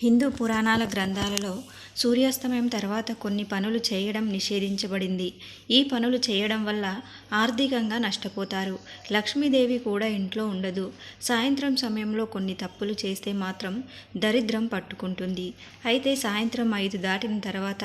హిందూ పురాణాల గ్రంథాలలో సూర్యాస్తమయం తర్వాత కొన్ని పనులు చేయడం నిషేధించబడింది. ఈ పనులు చేయడం వల్ల ఆర్థికంగా నష్టపోతారు. లక్ష్మీదేవి కూడా ఇంట్లో ఉండదు. సాయంత్రం సమయంలో కొన్ని తప్పులు చేస్తే మాత్రం దరిద్రం పట్టుకుంటుంది. అయితే సాయంత్రం ఐదు దాటిన తర్వాత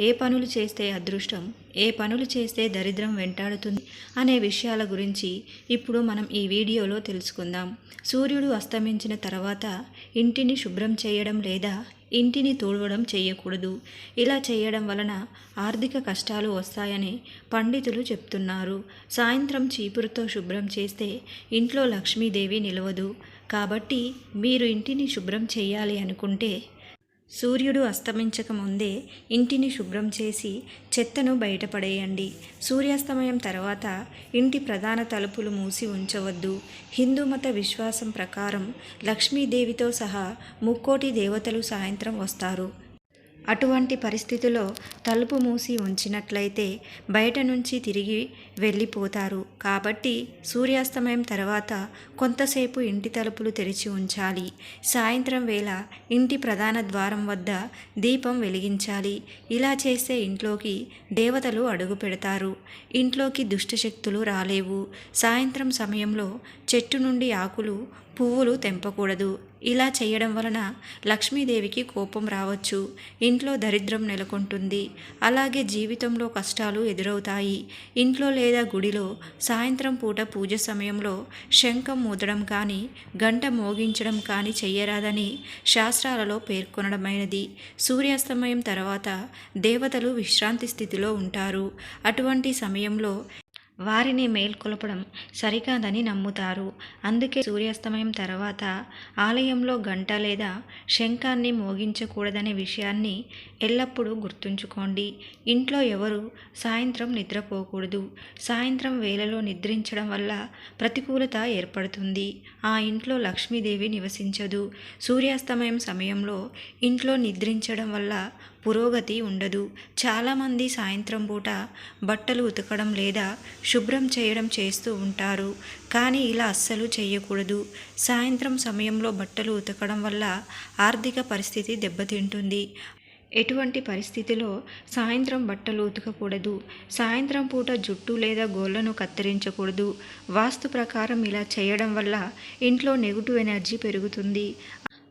ఏ పనులు చేస్తే అదృష్టం? ఏ పనులు చేస్తే దరిద్రం వెంటాడుతుంది అనే విషయాల గురించి ఇప్పుడు మనం ఈ వీడియోలో తెలుసుకుందాం. సూర్యుడు అస్తమించిన తర్వాత ఇంటిని శుభ్రం చేయడం లేదా ఇంటిని తోడవడం చేయకూడదు. ఇలా చేయడం వలన ఆర్థిక కష్టాలు వస్తాయని పండితులు చెప్తున్నారు. సాయంత్రం చీపురుతో శుభ్రం చేస్తే ఇంట్లో లక్ష్మీదేవి నిలవదు. కాబట్టి మీరు ఇంటిని శుభ్రం చేయాలి అనుకుంటే సూర్యుడు అస్తమించక ముందే ఇంటిని శుభ్రం చేసి చెత్తను బయటపడేయండి. సూర్యాస్తమయం తర్వాత ఇంటి ప్రధాన తలుపులు మూసి ఉంచవద్దు. హిందూ మత విశ్వాసం ప్రకారం లక్ష్మీదేవితో సహా ముక్కోటి దేవతలు సాయంత్రం వస్తారు. అటువంటి పరిస్థితిలో తలుపు మూసి ఉంచినట్లయితే బయట నుంచి తిరిగి వెళ్ళిపోతారు. కాబట్టి సూర్యాస్తమయం తర్వాత కొంతసేపు ఇంటి తలుపులు తెరిచి ఉంచాలి. సాయంత్రం వేళ ఇంటి ప్రధాన ద్వారం వద్ద దీపం వెలిగించాలి. ఇలా చేస్తే ఇంట్లోకి దేవతలు అడుగు పెడతారు. ఇంట్లోకి దుష్టశక్తులు రాలేవు. సాయంత్రం సమయంలో చెట్టు నుండి ఆకులు పువ్వులు తెంపకూడదు. ఇలా చేయడం వలన లక్ష్మీదేవికి కోపం రావచ్చు. ఇంట్లో దరిద్రం నెలకొంటుంది. అలాగే జీవితంలో కష్టాలు ఎదురవుతాయి. ఇంట్లో లేదా గుడిలో సాయంత్రం పూట పూజ సమయంలో శంఖం మూదడం కానీ గంట మోగించడం కానీ చేయరాదని శాస్త్రాలలో పేర్కొనడమైనది. సూర్యాస్తమయం తర్వాత దేవతలు విశ్రాంతి స్థితిలో ఉంటారు. అటువంటి సమయంలో వారిని మేల్కొలపడం సరికాదని నమ్ముతారు. అందుకే సూర్యాస్తమయం తర్వాత ఆలయంలో గంట లేదా శంఖాన్ని మోగించకూడదనే విషయాన్ని ఎల్లప్పుడూ గుర్తుంచుకోండి. ఇంట్లో ఎవరు సాయంత్రం నిద్రపోకూడదు. సాయంత్రం వేళలో నిద్రించడం వల్ల ప్రతికూలత ఏర్పడుతుంది. ఆ ఇంట్లో లక్ష్మీదేవి నివసించదు. సూర్యాస్తమయం సమయంలో ఇంట్లో నిద్రించడం వల్ల పురోగతి ఉండదు. చాలామంది సాయంత్రం పూట బట్టలు ఉతకడం లేదా శుభ్రం చేయడం చేస్తూ ఉంటారు. కానీ ఇలా అస్సలు చేయకూడదు సాయంత్రం సమయంలో బట్టలు ఉతకడం వల్ల ఆర్థిక పరిస్థితి దెబ్బతింటుంది. ఎటువంటి పరిస్థితిలో సాయంత్రం బట్టలు ఉతకకూడదు? సాయంత్రం పూట జుట్టు లేదా గోళ్ళను కత్తిరించకూడదు. వాస్తు ప్రకారం ఇలా చేయడం వల్ల ఇంట్లో నెగిటివ్ ఎనర్జీ పెరుగుతుంది.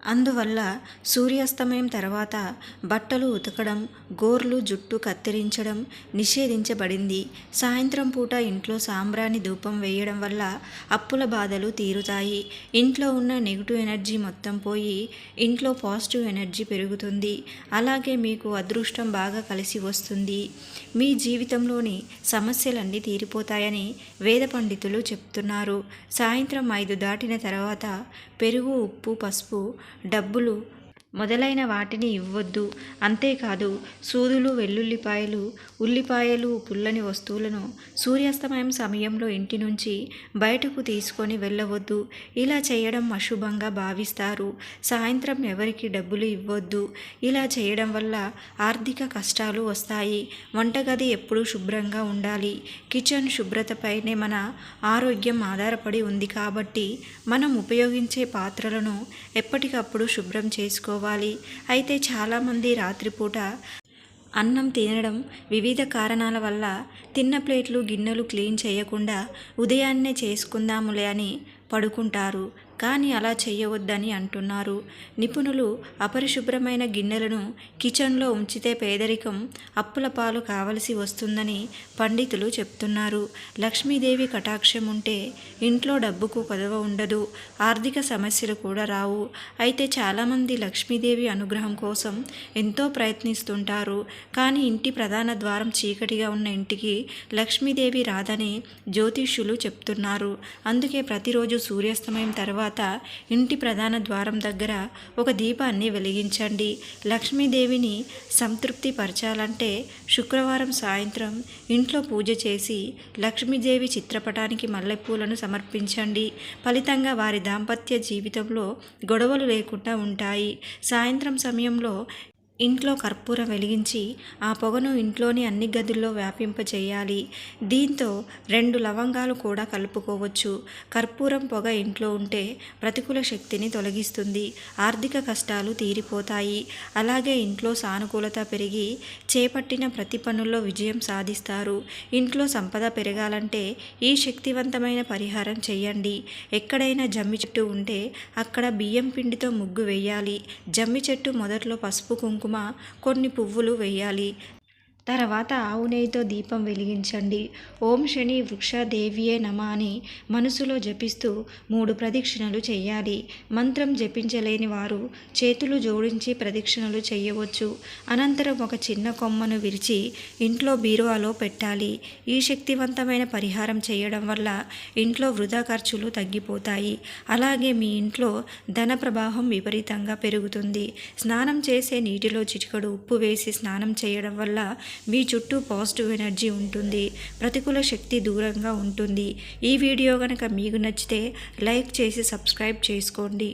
అందువల్ల సూర్యాస్తమయం తర్వాత బట్టలు ఉతకడం గోర్లు జుట్టు కత్తిరించడం నిషేధించబడింది. సాయంత్రం పూట ఇంట్లో సాంబ్రాణి ధూపం వేయడం వల్ల అప్పుల బాధలు తీరుతాయి. ఇంట్లో ఉన్న నెగిటివ్ ఎనర్జీ మొత్తం పోయి ఇంట్లో పాజిటివ్ ఎనర్జీ పెరుగుతుంది. అలాగే మీకు అదృష్టం బాగా కలిసి వస్తుంది. మీ జీవితంలోని సమస్యలన్నీ తీరిపోతాయని వేద పండితులు చెప్తున్నారు. సాయంత్రం ఐదు దాటిన తర్వాత పెరుగు ఉప్పు పసుపు డబ్బులు మొదలైన వాటిని ఇవ్వద్దు. అంతేకాదు సూదులు వెల్లుల్లిపాయలు ఉల్లిపాయలు పుల్లని వస్తువులను సూర్యాస్తమయం సమయంలో ఇంటి నుంచి బయటకు తీసుకొని వెళ్ళవద్దు. ఇలా చేయడం అశుభంగా భావిస్తారు. సాయంత్రం ఎవరికి డబ్బులు ఇవ్వద్దు. ఇలా చేయడం వల్ల ఆర్థిక కష్టాలు వస్తాయి. వంటగది ఎప్పుడూ శుభ్రంగా ఉండాలి. కిచెన్ శుభ్రతపైనే మన ఆరోగ్యం ఆధారపడి ఉంది కాబట్టి మనం ఉపయోగించే పాత్రలను ఎప్పటికప్పుడు శుభ్రం చేసుకోవాలి. అయితే చాలామంది రాత్రిపూట అన్నం తినడం వివిధ కారణాల వల్ల తిన్న ప్లేట్లు గిన్నెలు క్లీన్ చేయకుండా ఉదయాన్నే చేసుకుందాములే అని పడుకుంటారు. కానీ అలా చేయవద్దని అంటున్నారు. నిపుణులు అపరిశుభ్రమైన గిన్నెలను కిచెన్లో ఉంచితే పేదరికం అప్పుల పాలు కావలసి వస్తుందని పండితులు చెప్తున్నారు. లక్ష్మీదేవి కటాక్షం ఉంటే ఇంట్లో డబ్బుకు కొదవ ఉండదు. ఆర్థిక సమస్యలు కూడా రావు. అయితే చాలామంది లక్ష్మీదేవి అనుగ్రహం కోసం ఎంతో ప్రయత్నిస్తుంటారు. కానీ ఇంటి ప్రధాన ద్వారం చీకటిగా ఉన్న ఇంటికి లక్ష్మీదేవి రాదని జ్యోతిష్యులు చెప్తున్నారు. అందుకే ప్రతిరోజు సూర్యాస్తమయం తర్వాత ఇంటి ప్రధాన ద్వారం దగ్గర ఒక దీపాన్ని వెలిగించండి. లక్ష్మీదేవిని సంతృప్తి పరచాలంటే శుక్రవారం సాయంత్రం ఇంట్లో పూజ చేసి లక్ష్మీదేవి చిత్రపటానికి మల్లెపూలను సమర్పించండి. ఫలితంగా వారి దాంపత్య జీవితంలో గొడవలు లేకుండా ఉంటాయి. సాయంత్రం సమయంలో ఇంట్లో కర్పూరం వెలిగించి ఆ పొగను ఇంట్లోని అన్ని గదుల్లో వ్యాపింపచేయాలి దీంతో రెండు లవంగాలు కూడా కలుపుకోవచ్చు. కర్పూరం పొగ ఇంట్లో ఉంటే ప్రతికూల శక్తిని తొలగిస్తుంది. ఆర్థిక కష్టాలు తీరిపోతాయి. అలాగే ఇంట్లో సానుకూలత పెరిగి చేపట్టిన ప్రతి పనుల్లో విజయం సాధిస్తారు. ఇంట్లో సంపద పెరగాలంటే ఈ శక్తివంతమైన పరిహారం చేయండి. ఎక్కడైనా జమ్మి చెట్టు ఉంటే అక్కడ బియ్యం పిండితో ముగ్గు వేయాలి. జమ్మి చెట్టు మొదట్లో పసుపు కుంకుమ కుంకుమ కొన్ని పువ్వులు వేయాలి. తర్వాత ఆవు నెయ్యితో దీపం వెలిగించండి. ఓం శని వృక్షదేవియే నమ అని మనసులో జపిస్తూ మూడు ప్రదక్షిణలు చేయాలి. మంత్రం జపించలేని వారు చేతులు జోడించి ప్రదక్షిణలు చేయవచ్చు. అనంతరం ఒక చిన్న కొమ్మను విరిచి ఇంట్లో బీరువాలో పెట్టాలి. ఈ శక్తివంతమైన పరిహారం చేయడం వల్ల ఇంట్లో వృధా ఖర్చులు తగ్గిపోతాయి. అలాగే మీ ఇంట్లో ధన ప్రవాహం విపరీతంగా పెరుగుతుంది. స్నానం చేసే నీటిలో చిటికడు ఉప్పు వేసి స్నానం చేయడం వల్ల మీ చుట్టూ పాజిటివ్ ఎనర్జీ ఉంటుంది ప్రతికూల శక్తి దూరంగా ఉంటుంది. ఈ వీడియో కనుక మీకు నచ్చితే లైక్ చేసి సబ్స్క్రైబ్ చేసుకోండి.